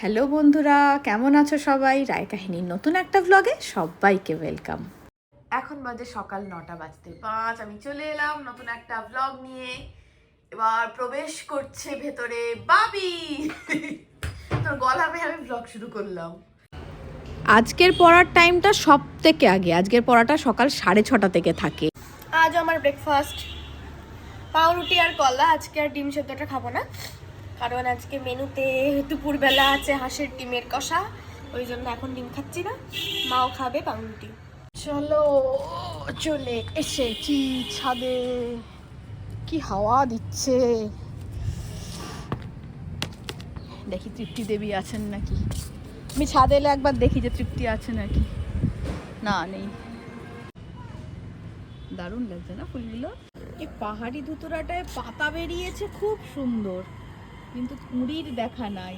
Hello বন্ধুরা কেমন আছো সবাই? রায় কাহিনীর নতুন একটা ব্লগে সবাইকে ওয়েলকাম এখন বাজে সকাল নটা বাজতে পাঁচ আমি চলে এলাম নতুন একটা ব্লগ নিয়ে। এবার প্রবেশ করছে ভেতরে বাবি। তোর গলা পেয়ে আমি ব্লগ শুরু করলাম। আজকের পড়ার টাইমটা সব থেকে আগে। আজকের পড়াটা সকাল সাড়ে ছটা থেকে থাকে। আজ আমার ব্রেকফাস্ট পাউরুটি আর কলা আজকে আর ডিম সেদ্ধটা খাব না। কারণ আজকে মেনুতে দুপুরবেলা আছে হাঁসের ডিমের কষা ওই জন্য এখন ডিম খাচ্ছি না মাও খাবে পাউরুটি। চলো চলে এসেছি ছাদে। কি হাওয়া দিচ্ছে। দেখি তৃপ্তি দেবী আছেন নাকি? আমি ছাদে এলে একবার দেখি যে তৃপ্তি আছে নাকি। না নেই। দারুণ লাগছে না ফুলগুলো? এই পাহাড়ি ধুতুরাটায় পাতা বেরিয়েছে খুব সুন্দর। কিন্তু কুড়ির দেখা নাই।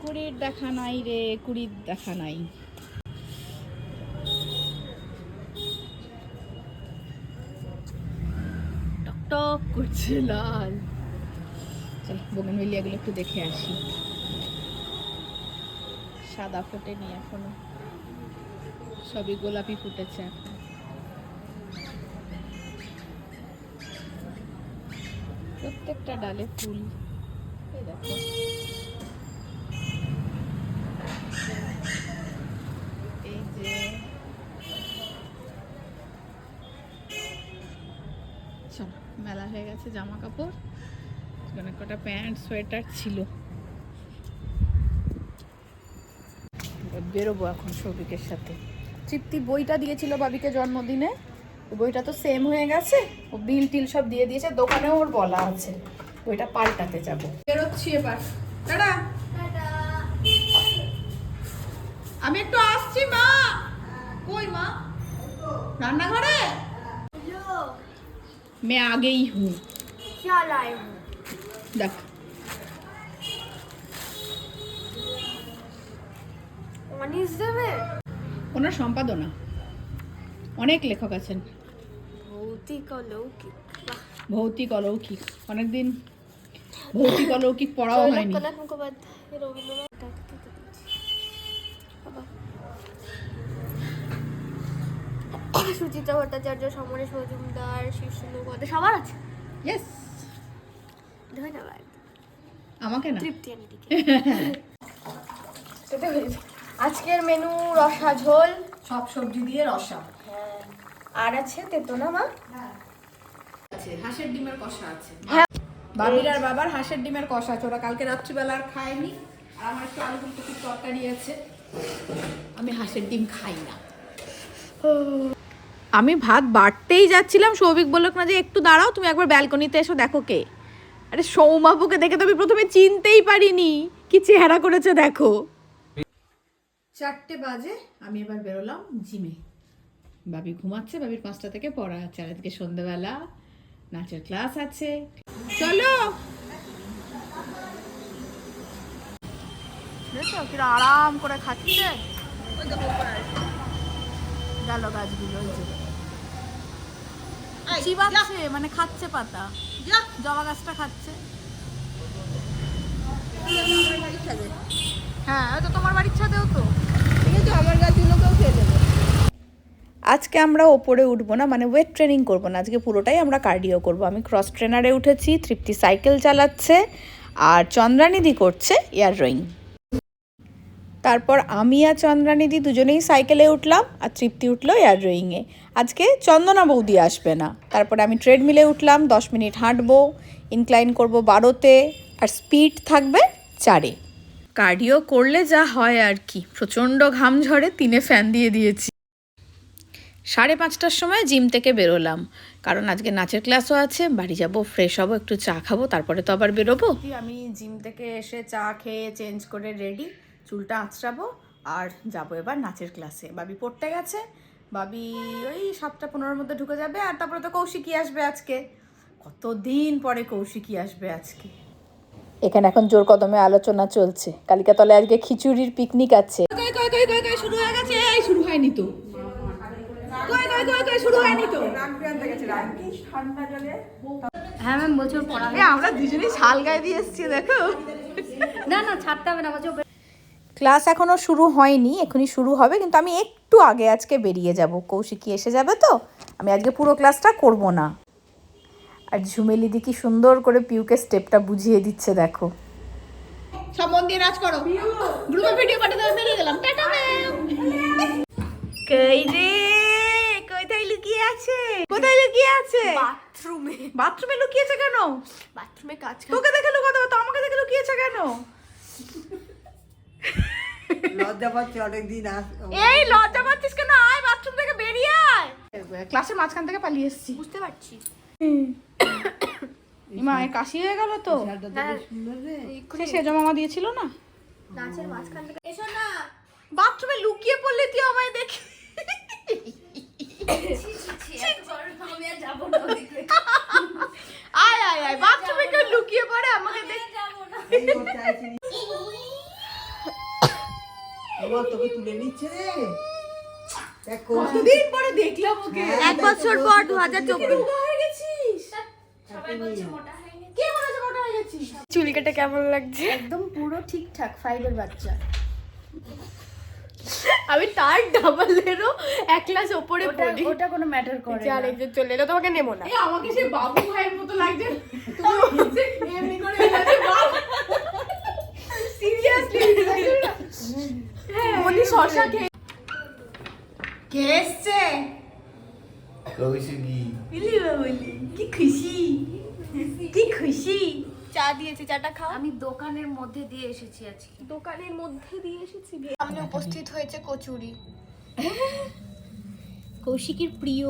কুড়ির দেখা নাই রে, কুড়ির দেখা নাই। টক করছে লাল। চল, বোগেনভেলিয়াগুলো একটু দেখে আসি। সাদা ফোটেনি এখনও। সবই গোলাপি ফুটেছে। এখন প্রত্যেকটা ডালে ফুল। এই যে মেলা হয়ে গেছে জামা কাপড় অনেক কটা প্যান্ট, সোয়েটার ছিল। বেরোবো এখন সৌভিকের সাথে। তৃপ্তি, বইটা দিয়েছিল বাবিকে জন্মদিনে। বইটা তো সেম হয়ে গেছে। ও বিল টিল সব দিয়ে দিয়েছে দোকানেও ওর বলা আছে। বইটা পাল্টাতে যাব। বেরোচ্ছি এবার। দাদা আমি একটু আসছি মা। কই মা? রান্নাঘরে? মে আগেই হুঁ দেখ। অনিস দেবে? ওনার সম্পাদনা। অনেক লেখক আছেন। ভৌতিক অলৌকিক ভৌতিক অলৌকিক অনেকদিন ভৌতিক অলৌকিক পড়াও হয়নি। সুচিত্রা ভট্টাচার্য সমরেশ মজুমদার শীর্ষেন্দু মুখোপাধ্যায় সবার আছে? ইয়েস ধন্যবাদ। আমাকে না? তৃপ্তি আজকের মেনু রসা ঝোল। সব সবজি দিয়ে রসা। আর আছে তেতো না মা? আছে হাঁসের ডিমের কষা আছে। হ্যাঁ। বাবির আর বাবার হাঁসের ডিমের কষা আছে ওরা কালকে রাত্রিবেলা আর খায়নি আর আমার একটু আলু ফুলকপির তরকারি আছে। আমি হাঁসের ডিম খাই না। আমি ভাত বাড়তেই যাচ্ছিলাম সৌভিক বলল না যে একটু দাঁড়াও তুমি একবার ব্যালকনিতে এসো দেখো কে। আরে সৌমাপুকে দেখে তো আমি প্রথমে চিনতেই পারিনি কি চেহারা করেছে দেখো। চারটে বাজে আমি এবার বেরোলাম জিমে। বাবি ঘুমাচ্ছে বাবির পাঁচটা থেকে পড়া আছে। আর এদিকে সন্ধ্যেবেলা নাচের ক্লাস আছে। চলো! কিরা আরাম করে খাচ্ছে? গেল গাছগুলো ওই যে। চিবাচ্ছে মানে খাচ্ছে পাতা। জবা গাছটা খাচ্ছে। হ্যাঁ ওই তো তোমার বাড়ির ছাদেও তো। আজকে আমরা ওপরে উঠবো না মানে ওয়েট ট্রেনিং করব না, আজকে পুরোটাই আমরা কার্ডিও করব। আমি ক্রস ট্রেনারে উঠেছি, তৃপ্তি সাইকেল চালাচ্ছে, আর চন্দ্রানিধি করছে এয়ার রোয়িং তারপর আমি আর চন্দ্রানিধি দুজনেই সাইকেলে উঠলাম, আর তৃপ্তি উঠল এয়ার রোয়িংয়ে আজকে চন্দনা বৌদি আসবে না, তারপরে আমি ট্রেডমিলে উঠলাম, দশ মিনিট হাঁটবো ইনক্লাইন করব বারোতে, আর স্পিড থাকবে চারে। কার্ডিও করলে যা হয় আর কি, প্রচণ্ড ঘাম ঝরে, তিনে ফ্যান দিয়ে দিয়েছি। সাড়ে পাঁচটার সময় জিম থেকে বেরোলাম। কারণ আজকে নাচের ক্লাসও আছে বাড়ি যাব ফ্রেশ হব একটু চা খাব তারপরে তো আবার বেরোবো। আমি জিম থেকে এসে চা খেয়ে চেঞ্জ করে রেডি চুলটা আঁচড়াবো আর যাব এবার নাচের ক্লাসে বাবি পড়তে গেছে বাবি ওই সাতটা পনেরোর মধ্যে ঢুকে যাবে আর তারপরে তো কৌশিকী আসবে আজকে। কতদিন পরে কৌশিকী আসবে আজকে? এখানে এখন জোর কদমে আলোচনা চলছে। কালিকাতলে আজকে খিচুড়ির পিকনিক আছে। শুরু হয়ে গেছে? হয়নি তো? কই কই কই কই শুরু হয়নি তো? হ্যাঁ ম্যাম বছর পড়া আমরা দুজনেই শাল গায়ে দিয়ে এসেছি দেখো। না না ছাড়তে হবে না বছর ক্লাস এখনও শুরু হয়নি এখনই শুরু হবে কিন্তু আমি একটু আগে আজকে বেরিয়ে যাব। কৌশিকী এসে যাবে তো? আমি আজকে পুরো ক্লাসটা করব না। আর ঝুমেলি দি কি সুন্দর করে পিউকে স্টেপটা বুঝিয়ে দিচ্ছে দেখো। সব মন দিয়ে নাচ করো। গ্রুপে ভিডিও পাঠাতে বেরিয়ে গেলাম। টাটা কই রে? কোথায় লুকিয়ে আছে? কোথায় লুকিয়ে আছে? বাথরুমে। বাথরুমে লুকিয়েছে কেন? বাথরুমে কাজ তোকে দেখে লুকাতে তো আমাকে দেখে লুকিয়েছে কেন? লজ্জা পাচ্ছে অনেকদিন এই লজ্জা পাচ্ছিস কেন? আয় বাথরুম থেকে বেরিয়ে আয়। ক্লাসের মাঝখান থেকে পালিয়ে এসেছি। বুঝতে পারছি। মা কাশি হয়ে গেল তো? হ্যাঁ। সে সেজো মামা দিয়েছিল না? নাচের মাঝখান থেকে এসো না। বাথরুমে লুকিয়ে পড়লে তুই আমায় দেখি। আয় আয় আয় বাথরুমে কেউ লুকিয়ে পড়ে আমাকে তোকে তুলে নিচ্ছে রে। দেখ পরে দেখলাম ওকে। এক বছর পর দু হাজার চব্বিশ। মোটা হয়ে গেছিস। কে বলেছে মোটা হয়ে গেছিস? চুল কেটে কেমন লাগছে? একদম পুরো ঠিকঠাক ফাইভের বাচ্চা। আমি তার ডাবলেরও এক ক্লাস ওপরে পড়ি ওটা কোনো ম্যাটার করে যে আরেকজন চলে এলো তোমাকে নেব না। আমাকে সে বাবু ভাইয়ের মতো লাগছে। তুমি এমনি করে সিরিয়াসলি মনি শশা খেয়ে কে এসছে? বিলি বলি। কি খুশি? কি খুশি? চা দিয়েছি চাটা খাও। আমি দোকানের মধ্যে দিয়ে এসেছি আজকে। দোকানের মধ্যে দিয়ে এসেছি সামনে উপস্থিত হয়েছে কচুরি। কৌশিকের প্রিয়।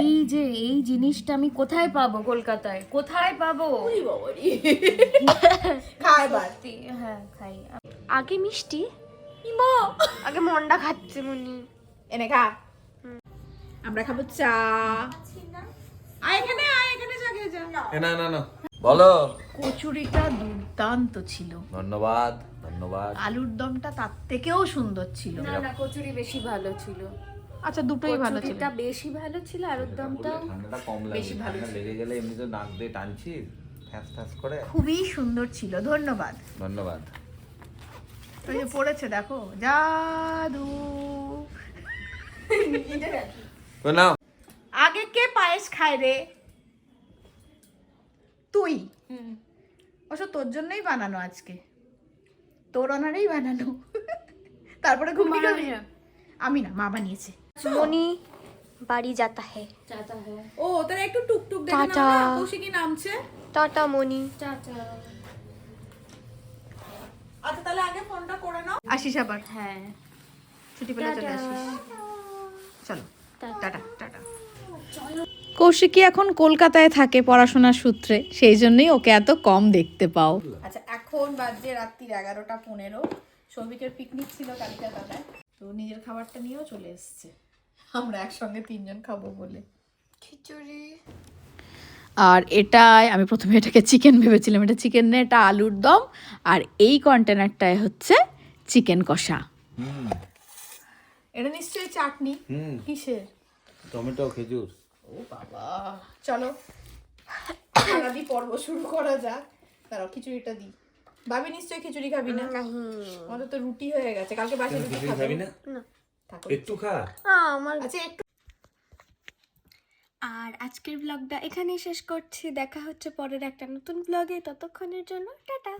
এই যে এই জিনিসটা আমি কোথায় পাবো কলকাতায়? কোথায় পাবো? হ্যাঁ খাই। আগে মিষ্টি ইমো! আগে মন্ডা খাচ্ছে মনি এনে খা। আমরা খাব চা। আয় এখানে আয় এখানে চা খেয়ে যা। না না না। বলো। কচুরিটা দুর্দান্ত ছিল। ধন্যবাদ ধন্যবাদ। আলুর দমটা তার থেকেও সুন্দর ছিল। না না কচুরি বেশি ভালো ছিল। আচ্ছা দুটোই ভালো ছিল। কচুরিটা বেশি ভালো ছিল আলুর ঠান্ডাটা কম লাগে। ঠান্ডা লেগে গেলে এমনি তো নাক দিয়ে টানছি ফ্যাস ফ্যাস করে। খুবই সুন্দর ছিল ধন্যবাদ। ধন্যবাদ। ওই যে পড়েছে দেখো। জাদু। নাও আগে কে পায়েস খায় রে? তুই। অবশ্য তোর জন্যই বানানো আজকে। তোর অনারেই বানানো। তারপরে ঘুমিয়ে যাবি আমি না মা বানিয়েছে। মনি বাড়ি যাতা হে। চাটা ও তাহলে একটু টুকটুক দেখে টাটা। না, কৌশিকি নামছে? টাটা মনি চাটা আচ্ছা তাহলে আগে ফোনটা করে নাও। আসিস আবার। হ্যাঁ। ছুটি পেলে চলে আসিস। চলো। Tata tata. কৌশিকী এখন কলকাতায় থাকে পড়াশোনার সূত্রে সেই জন্যই ওকে এত কম দেখতে পাও। আচ্ছা এখন বাজে রাত্রির এগারোটা পনেরো। সৌভিকের পিকনিক ছিল কালিকাতায় তো নিজের খাবারটা নিয়েও চলে এসছে। আমরা একসঙ্গে তিনজন খাব বলে। খিচুড়ি। আর এটাই আমি প্রথমে এটাকে চিকেন ভেবেছিলাম এটা চিকেন না এটা আলুর দম। আর এই কন্টেনারটায় হচ্ছে চিকেন কষা। হুম। এটা নিশ্চয়ই চাটনি? কিসের? টমেটো খেজুর। ও বাবা। চলো সারাদি পর্ব শুরু করা যাক। দাঁড়াও খিচুড়িটা দিই। ভাবি নিশ্চয়ই খিচুড়ি খাবি না? আমাদের তো রুটি হয়ে গেছে কালকে বাসি রুটি খাবি না? থাকো একটু খা। আমার আচ্ছা একটু আর আজকের ব্লগটা এখানেই শেষ করছি। দেখা হচ্ছে পরের একটা নতুন ব্লগে ততক্ষণের জন্য টাটা।